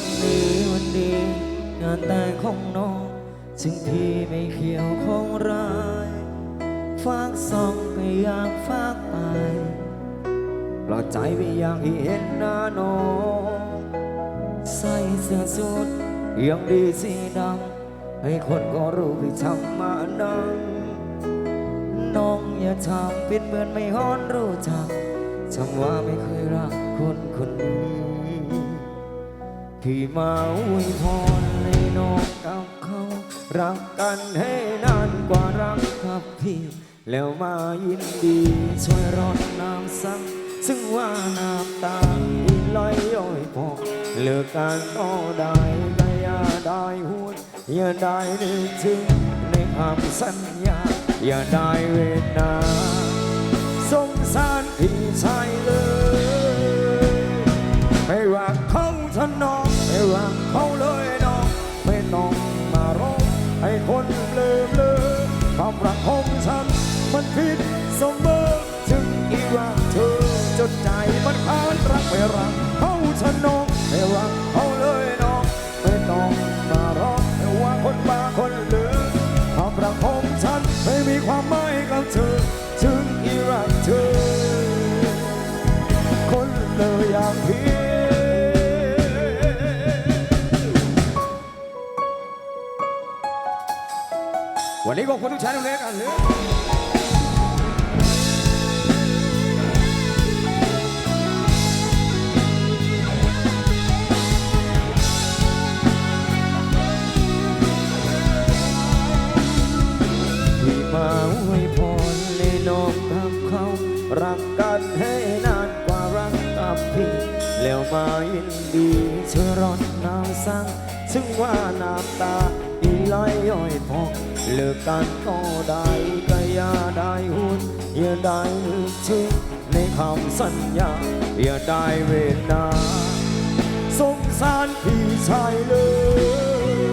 วันนี้วันดีงานแต่งของน้องซึ่งพี่ไม่เกี่ยวของร้ายฝากซองก็อยากฝากไปปลอดใจไม่อยากเห็นหน้าน้องใส่เสื้อสูทยังดีสีดำให้คนก็รู้พี่ทำมานังน้องอย่าทำเป็นเหมือนไม่ฮอนรู้จักจำว่าไม่เคยรักคนคนนี้ พี่มาอวยพรให้น้องกับเขา รักกันให้นานกว่ารักกับพี่ แล้วมายินดีช่วยรดน้ำซ้ำซึ่งว่าน้ำตาที่ไหลย้อยพอกเลิกกันก็ได้ก็อย่าได้หวนอย่าได้นึกถึงในคำสัญญา อย่าได้เวทนาสงสารพี่ชายเลย อย่างพี่วันนี้ขอบคุณทุกชายทุกเล็กกันเลยมาอวยพรเลยน้องกับเขารักกันให้นาน วมายินดีช่วยรดน้ำสั่งซึ่งว่าน้ำตาอีไหลย้อยพอกเลิกกันก็ได้ก็อย่าได้หุ่นอย่าได้นึกถึงในคำสัญญา อย่าได้เวทนาสงสารพี่ชายเลย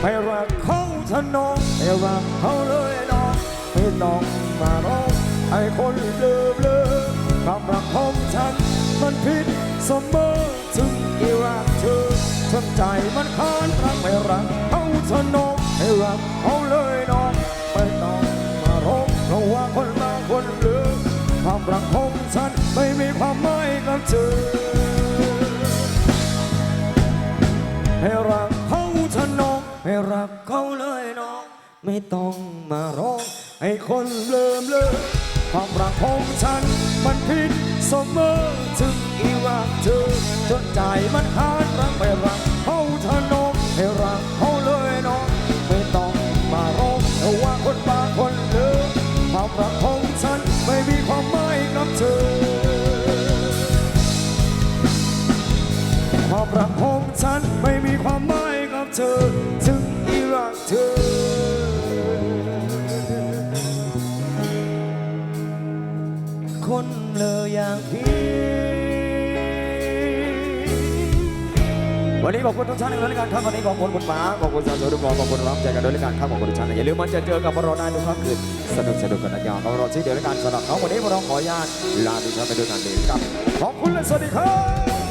ไม่รักเขาทะนองไม่รักเขาเลยน้องไม่ต้องมาร้องให้คนเบลอเบลอความรักของฉัน มันผิดเสมอถึงอีรักเธอทนใจมันค้านรักไม่รักเขาทะนองไม่รักเขาเลยน้องไม่ต้องมาร้องเพราะว่าคนบาคนเลือความรักของฉันไม่มีความหมายกับเธอให้รักเขาทะนองให้รักเขาเลยน้องไม่ต้องมาร้องให้คนเลิมเลยความรักของฉันมันผิด เสมอถึงอีรักเธอจนใจมันค้านรักไม่รักเขาทนองให้รักเขาเลยน้องไม่ต้องมาร้องแต่ว่าคนบางคนเลิกความรักของฉันไม่มีความหมายกับเธอ ความรักของฉันไม่มีความหมายกับเธอางพี่วันนี้ขอบคุณทุกท่านในรายการครับวันนี้ขอบคุณคุณม้าขอบคุณสาวสวยทุกคนขอบคุณรับใจกันด้วยรายการครับขอบคุณทุกท่านอย่าลืมมันจะเจอกับพวกเราได้ทุกครั้งคืนสนุกสนุกกันนะยาวกับเราที่เดียวรายการสำหรับเขาวันนี้พวกเราขออนุญาตลาทุกท่านไปด้วยกันเลยครับขอบคุณและสวัสดีครับ